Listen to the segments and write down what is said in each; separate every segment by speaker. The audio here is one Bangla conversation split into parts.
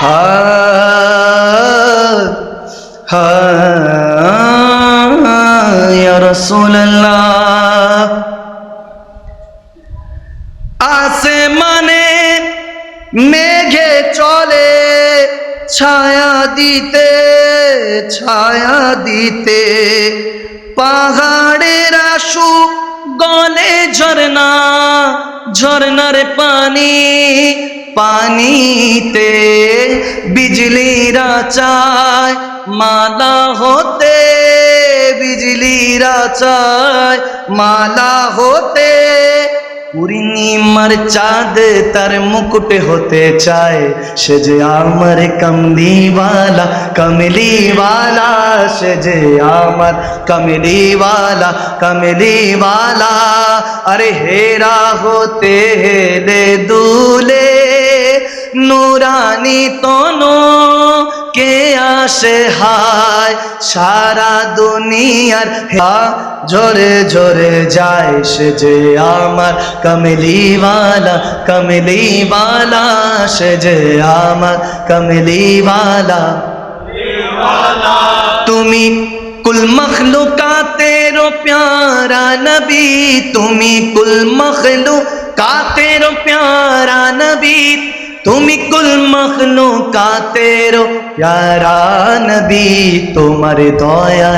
Speaker 1: হা হা ইয়া রাসূলুল্লাহ। আসমানে মেঘে চলে, ছায়া দিতে ছায়া দিতে। পাহাড়ের আশু গলে ঝরনা ঝরনার পানি পানিতে বিজলিরা চায় মালা হতে বিজলিরা চায় মালা হতে পূর্ণিমার চাঁদ তার মুকুট হতে চায়। সে যে আমার কমলিওয়ালা কমলিওয়ালা, সে যে আমার কমলিওয়ালা কমলিওয়ালা। আরে হেরা হতে হেলে দুলে, নুরানি তনো কে আসে হায়, সারা দুনিয়ার হা ঝরে ঝরে যায় সে যে আমার কমলিওয়ালা কমলিওয়ালা, সে যে আমার কমলিওয়ালা। তুমি কুল মখলুকাতেরো প্যারা নবী, তুমি কুল মখলুকাতেরো প্যারা নবী, তুমি মখলুকাতেরো প্যারা নবী, তোমার দয়া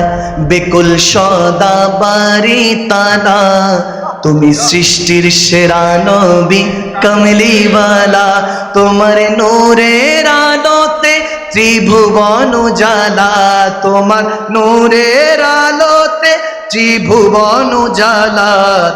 Speaker 1: বেকুল সদা বারি তালা তুমি সৃষ্টির সেরা নবী, কমলিওয়ালা। তোমার নূরের আলোতে ত্রিভুবন জালা তোমার নূরের আলোতে ত্রিভুবন জালা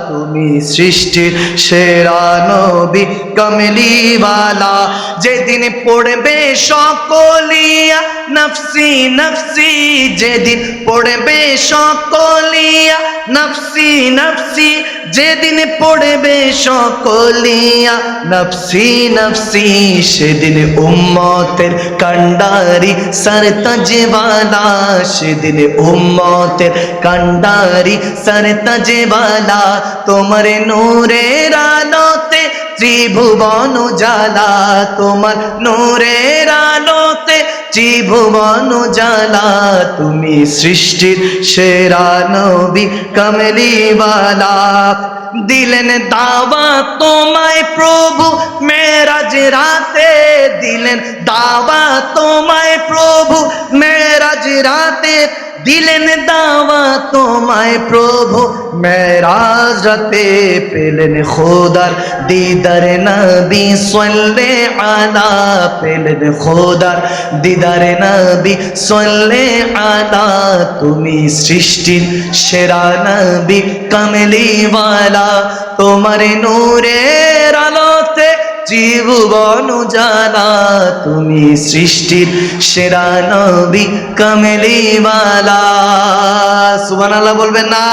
Speaker 1: তুমি সৃষ্টির সেরা নবী কমলিওয়ালা। যেদিন পড়বে সকলিয়া, নফসি নফসি, যেদিন পড়বে সকলিয়া, নফসি নফসি যেদিন পড়বে সকলিয়া, নফসি নফসি, সেদিন উম্মতের কান্ডারি সরতাজওয়ালা সেদিন উম্মতের কান্ডারি সরতাজওয়ালা তোমার নূরের আলোতে ত্রিভুবন জালা তোমার নূরের আলোতে ত্রিভুবন জালা তুমি সৃষ্টির সেরা নবী কমলিওয়ালা। দিলেন দাওয়া তোমায় প্রভু, মেরাজ রাতে দিলেন দাওয়া তোমায় প্রভু, মেরাজ রাতে দিলেন দাওয়া তোমায় প্রভু। মেরাজ রাতে পেলেন খোদার দিদার নবী, সল্লে আলা পেলেন খোদার দিদার নবী, সল্লে আলা। তুমি সৃষ্টির সেরা নবী, কমলিওয়ালা। তোমার নূরের আলোতে জীবন জানা তুমি সৃষ্টির সেরা নবী কমলিওয়ালা। সুবানাল্লাহ বলবেন না।